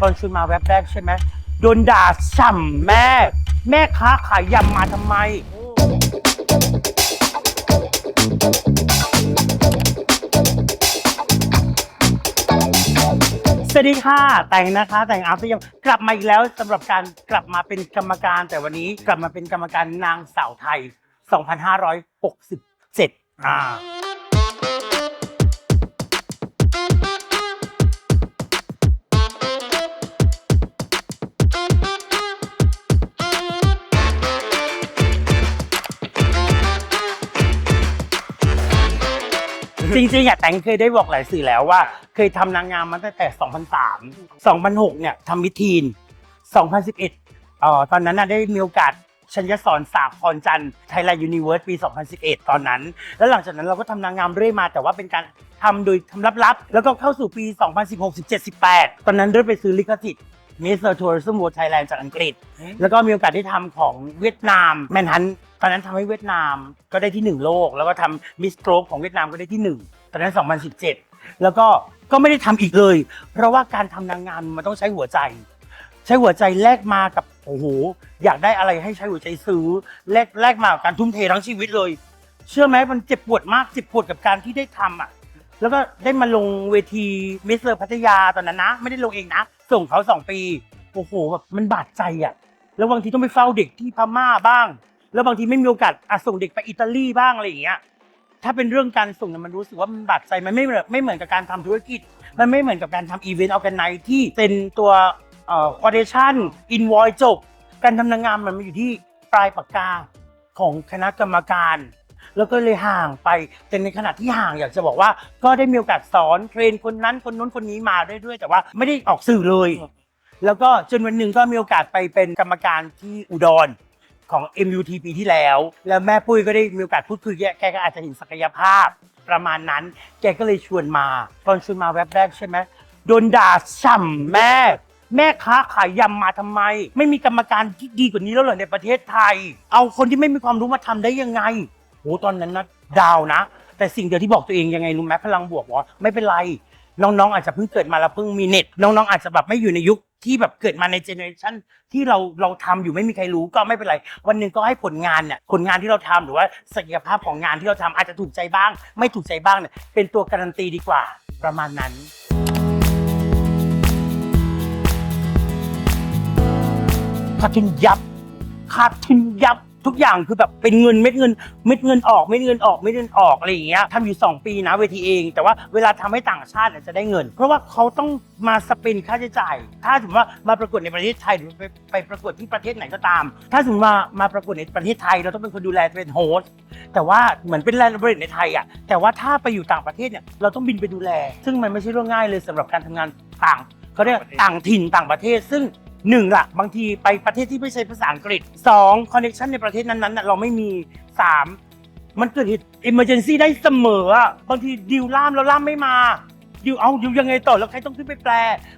ตอนชุนมาแวบแรกใช่ไหมโดนด่าฉ่ำแม่ แม่ค้าขายยำมาทำไม สวัสดีค่ะ แต่งนะคะ แต่งอาร์ตยังกลับมาอีกแล้วสำหรับการกลับมาเป็นกรรมการแต่วันนี้กลับมาเป็นกรรมการนางสาวไทย 2567 อ่า ริงๆอะแต่งเคยได้บอกหลายสื่อแล้วว่า เคยทำนางงามมาตั้งแต่ 2003 2006 เนี่ยทำมิทีน 2011เอ่อตอนนั้นน่ะได้มีโอกาสชัญญสอนสาครจันทร์ไทยแลนด์ยูนิเวิร์สปี 2011 ตอนนั้น แล้วหลังจากนั้นเราก็ทำนางงามเรื่อยมา แต่ว่าเป็นการทำโดยทำลับๆ แล้วก็เข้าสู่ปี 2016 17 18 ตอนนั้นได้ไปซื้อลิขสิทธิ์มิสเตอร์ทัวริซึมวอร์ไทยแลนด์จากอังกฤษ แล้วก็มีโอกาสได้ทำของเวียดนามแมนฮัน ตอนนั้นทำให้เวียดนามก็ได้ที่หนึ่งโลก แล้วก็ทำมิสโตรกของเวียดนามก็ได้ที่หนึ่งตอนนั้น 2017 แล้วก็ก็ไม่ได้ทำอีกเลย เพราะว่าการทำนางงามมันต้องใช้หัวใจ ใช้หัวใจแลกมากับโอ้โหอยากได้อะไรให้ใช้หัวใจซื้อแลกแลกมากับการทุ่มเททั้งชีวิตเลย เชื่อไหมมันเจ็บปวดมากเจ็บปวดกับการที่ได้ทำอะแล้วก็ได้มาลงเวทีมิสเตอร์พัทยาตอนนั้นนะ ไม่ได้ลงเองนะ ส่งเขาสองปีโอ้โหแบบมันบาดใจอะแล้วบางทีต้องไปเฝ้าเด็กที่พม่าบ้าง แล้วบางทีไม่มีโอกาสอะส่งเด็กไปอิตาลีบ้างอะไรอย่างเงี้ยถ้าเป็นเรื่องการส่งเนี่ยมันรู้สึกว่ามันบาดใจมันไม่เหมือนไม่เหมือนกับการทำธุรกิจ มันไม่เหมือนกับการทำอีเวนต์ออแกไนที่เป็นตัวเอ่อคอร์เดชั่นอินวอยจบ การทำนางงามมันมาอยู่ที่ปลายปากกาของคณะกรรมการ แล้วก็เลยห่างไปแต่ในขณะที่ห่างอยากจะบอกว่า ก็ได้มีโอกาสสอนเทรนคนนั้นคนนู้นคนนี้มาเรื่อยๆแต่ว่าไม่ได้ออกสื่อเลย แล้วก็จนวันหนึ่งก็มีโอกาสไปเป็นกรรมการที่อุดร ของ MUT ปีที่แล้ว แล้วแม่ปุ้ยก็ได้มีโอกาสพูดคุยแกก็อาจจะเห็นศักยภาพประมาณนั้น แกก็เลยชวนมา ตอนชวนมาแวบแรกใช่ไหมโดนด่าฉ่ำแม่ แม่ค้าขายยำมาทำไม ไม่มีกรรมการที่ดีกว่านี้แล้วเหรอในประเทศไทย เอาคนที่ไม่มีความรู้มาทำได้ยังไงโหตอนนั้นนะดาวนะ แต่สิ่งเดียวที่บอกตัวเองยังไงรู้ไหมพลังบวกว่าไม่เป็นไรน้องๆอาจจะเพิ่งเกิดมาแล้วเพิ่งมีเน็ต น้องๆอาจจะแบบไม่อยู่ในยุค ที่แบบเกิดมาในเจเนอเรชันที่เราเราทำอยู่ไม่มีใครรู้ก็ไม่เป็นไร วันหนึ่งก็ให้ผลงานเนี่ยผลงานที่เราทำหรือว่าศักยภาพของงานที่เราทำอาจจะถูกใจบ้าง ไม่ถูกใจบ้างเนี่ยเป็นตัวการันตีดีกว่าประมาณนั้น ขาดทุนยับ ขาดทุนยับ ทุกอย่างคือแบบเป็นเงินเม็ดเงินเม็ดเงินออกเม็ดเงินออกเม็ดเงินออกอะไรอย่างเงี้ยทำอยู่ 2 ปีนะเวทีเอง แต่ว่าเวลาทำให้ต่างชาติเนี่ยจะได้เงิน เพราะว่าเขาต้องมาสเปนค่าใช้จ่าย ถ้าสมมติว่ามาประกวดในประเทศไทยหรือไปไปประกวดที่ประเทศไหนก็ตาม ถ้าสมมติว่ามาประกวดในประเทศไทย เราต้องเป็นคนดูแลเป็นโฮสต์แต่ว่าเหมือนเป็นแลนด์บริในไทยอะแต่ว่าถ้าไปอยู่ต่างประเทศเนี่ยเราต้องบินไปดูแล ซึ่งมันไม่ใช่เรื่องง่ายเลยสำหรับการทำงานต่างเขาเรียกต่างถิ่นต่างประเทศซึ่ง หนึ่งละบางทีไปประเทศที่ไม่ใช่ภาษาอังกฤษสองคอนเนคชันในประเทศนั้นๆน่ะเราไม่มีสามมันเกิดเหตุอิมเมอร์เจนซี่ได้เสมออะบางทีดิวล่ามแล้วล่ามไม่มาดิวเอาดิวยังไงต่อแล้วใครต้องขึ้นไปแปล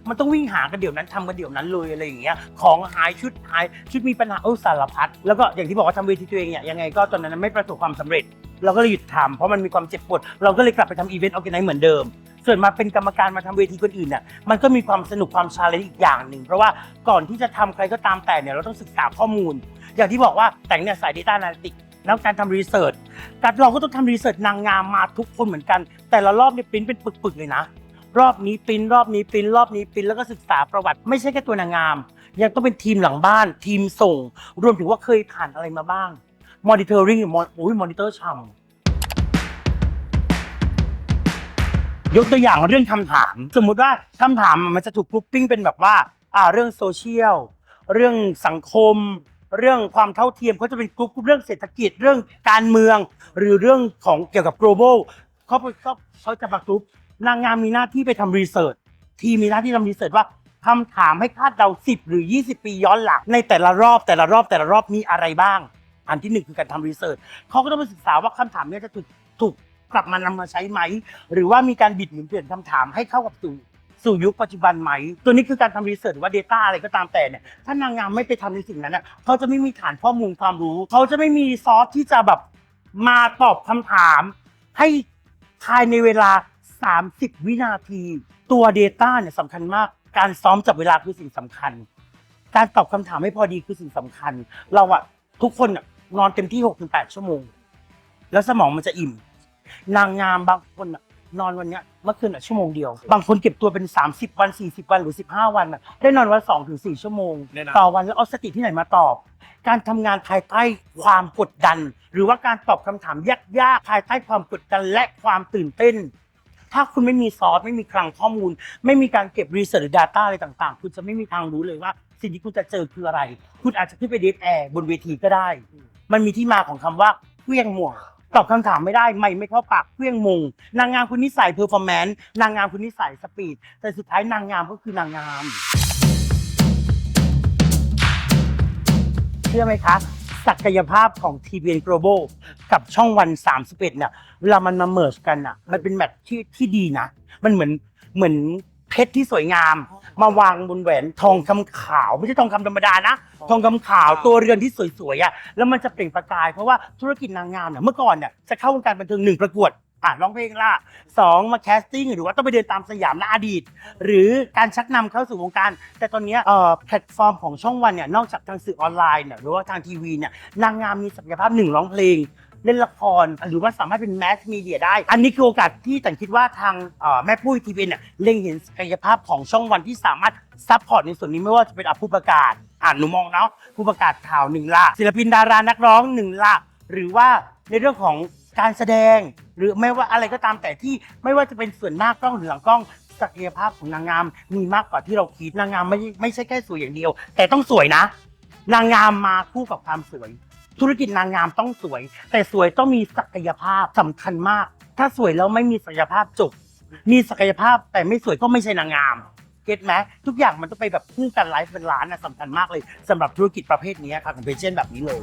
มันต้องวิ่งหากันเดี๋ยวนั้นทำกันเดี๋ยวนั้นเลยอะไรอย่างเงี้ยของหายชุดหายชุดมีปัญหาเออสารพัดแล้วก็อย่างที่บอกว่าทำเวทีตัวเองเนี่ยยังไงก็ตอนนั้นไม่ประสบความสำเร็จ เราก็เลยหยุดทำเพราะมันมีความเจ็บปวด เราก็เลยกลับไปทำอีเวนต์ออแกไนซ์เหมือนเดิม ส่วนมาเป็นกรรมการมาทำเวทีคนอื่นเนี่ยมันก็มีความสนุกความชาเลนจ์อีกอย่างหนึ่งเพราะว่าก่อนที่จะทำใครก็ตามแต่เนี่ยเราต้องศึกษาข้อมูล อย่างที่บอกว่าแต่งเนี่ยสาย Data Analytics แล้วการทำรีเสิร์ชการเราก็ต้องทำรีเสิร์ชนางงามมาทุกคนเหมือนกัน แต่ละรอบเนี่ยปริ้นเป็นปึกๆเลยนะ รอบนี้ปริ้นรอบนี้ปริ้นรอบนี้ปริ้นแล้วก็ศึกษาประวัติ ไม่ใช่แค่ตัวนางงาม ยังต้องเป็นทีมหลังบ้าน ทีมส่ง รวมถึงว่าเคยผ่านอะไรมาบ้าง monitoring มอโอ้ยมอนิเตอร์ช่ำ ยกตัวอย่างเรื่องคำถาม สมมุติว่าคำถามมันจะถูกกรุ๊ปปิ้งเป็นแบบว่าอ่าเรื่องโซเชียล เรื่องสังคม เรื่องความเท่าเทียมเขาจะเป็นกรุ๊ปเรื่องเศรษฐกิจเรื่องการเมือง หรือเรื่องของเกี่ยวกับ global เขาเขาเขาจะมากรุ๊ปนางงามมีหน้าที่ไปทำรีเสิร์ชทีมมีหน้าที่ทำรีเสิร์ชว่าคำถามให้คาดเดา 10 หรือ 20 ปีย้อนหลัง ในแต่ละรอบแต่ละรอบแต่ละรอบมีอะไรบ้าง อันที่หนึ่งคือการทำรีเสิร์ชเขาก็ต้องไปศึกษาว่าคำถามเนี้จะถูกถูก กลับมานำมาใช้ไหม หรือว่ามีการบิดหมุนเปลี่ยนคำถามให้เข้ากับสู่สู่ยุคปัจจุบันไหม ตัวนี้คือการทำรีเสิร์ชหรือว่า Data อะไรก็ตามแต่เนี่ยถ้านางงามไม่ไปทำในสิ่งนั้นน่ะเขาจะไม่มีฐานข้อมูลความรู้ เขาจะไม่มีซอสที่จะแบบมาตอบคำถาม ให้ภายในเวลา 30 วินาที ตัว Data เนี่ยสำคัญมาก การซ้อมจับเวลาคือสิ่งสำคัญ การตอบคำถามให้พอดีคือสิ่งสำคัญ เราอะทุกคนนอนเต็มที่6กถึงแชั่วโมง แล้วสมองมันจะอิ่ม นางงามบางคนอะนอนวันเนี้ยเมื่อคืนอะชั่วโมงเดียว บางคนเก็บตัวเป็น 30 วัน 40 วันหรือ 15 วันอะได้นอนวัน2ถึง4ชั่วโมงเนี่ยนะต่อวันแล้วเอาสติที่ไหนมาตอบ การทำงานภายใต้ความกดดัน หรือว่าการตอบคำถามยากๆภายใต้ความกดดันและความตื่นเต้น ถ้าคุณไม่มีซอสไม่มีคลังข้อมูล ไม่มีการเก็บรีเสิร์ชหรือ Data อะไรต่างๆ คุณจะไม่มีทางรู้เลยว่า สิ่งที่คุณจะเจอคืออะไร คุณอาจจะขึ้นไปเดทแอร์บนเวทีก็ได้ มันมีที่มาของคำว่าเครื่องหมวก ตอบคำถามไม่ได้ไม่ไม่เข้าปากเครื่องมง นางงามคุณนิสัยเพอร์ฟอร์แมนซ์นางงามคุณนิสัยสปีด แต่สุดท้ายนางงามก็คือนางงาม เชื่อไหมคะ ศักยภาพของ TVN Global กับช่องวัน 31เนี่ยเวลามันมาเมิร์กันอะ มันเป็นแมทที่ที่ดีนะ มันเหมือนเหมือน เพชรที่สวยงาม มาวางบนแหวนทองคำขาว ไม่ใช่ทองคำธรรมดานะ ทองคำขาวตัวเรือนที่สวยๆอะแล้วมันจะเปล่งประกายเพราะว่าธุรกิจนางงามเนี่ยเมื่อก่อนเนี่ยจะเข้าวงการบันเทิงหนึ่งประกวดอะร้องเพลงล่ะสองมาแคสติ้งหรือว่าต้องไปเดินตามสยามในอดีต หรือการชักนำเข้าสู่วงการ แต่ตอนเนี้ยเอ่อแพลตฟอร์มของช่องวันเนี่ยนอกจากทางสื่อออนไลน์เนี่ยหรือว่าทางทีวีเนี่ยนางงามมีศักยภาพหนึ่งร้องเพลง เล่นละคร หรือว่าสามารถเป็นแมสมีเดียได้ อันนี้คือโอกาสที่ต่คิดว่าทางเอ่อแม่ปุ้ยทีวีเนี่ยเล็งเห็นศักยภาพของช่องวันที่สามารถซัพพอร์ตในส่วนนี้ไม่ว่าจะเป็นอะผู้ประกาศอ่านหนูมองเนาะผู้ประกาศข่าวหนึ่งละศิลปินดารานักร้องหนึ่งละหรือว่าในเรื่องของการแสดง หรือไม่ว่าอะไรก็ตามแต่ที่ไม่ว่าจะเป็นส่วนหน้ากล้องหรือหลังกล้องศักยภาพของนางงามมีมากกว่าที่เราคิดนางงามไม่ไม่ใช่แค่สวยอย่างเดียว แต่ต้องสวยนะ นางงามมาคู่กับความสวย ธุรกิจนางงามต้องสวย แต่สวยต้องมีศักยภาพสำคัญมาก ถ้าสวยแล้วไม่มีศักยภาพจบ มีศักยภาพแต่ไม่สวยก็ไม่ใช่นางงามเก็ตไหมทุกอย่างมันต้องไปแบบคู่กันไลฟ์เป็นล้านนะสำคัญมากเลยสำหรับธุรกิจประเภทนี้ค่ะของเพจเช่นแบบนี้เลย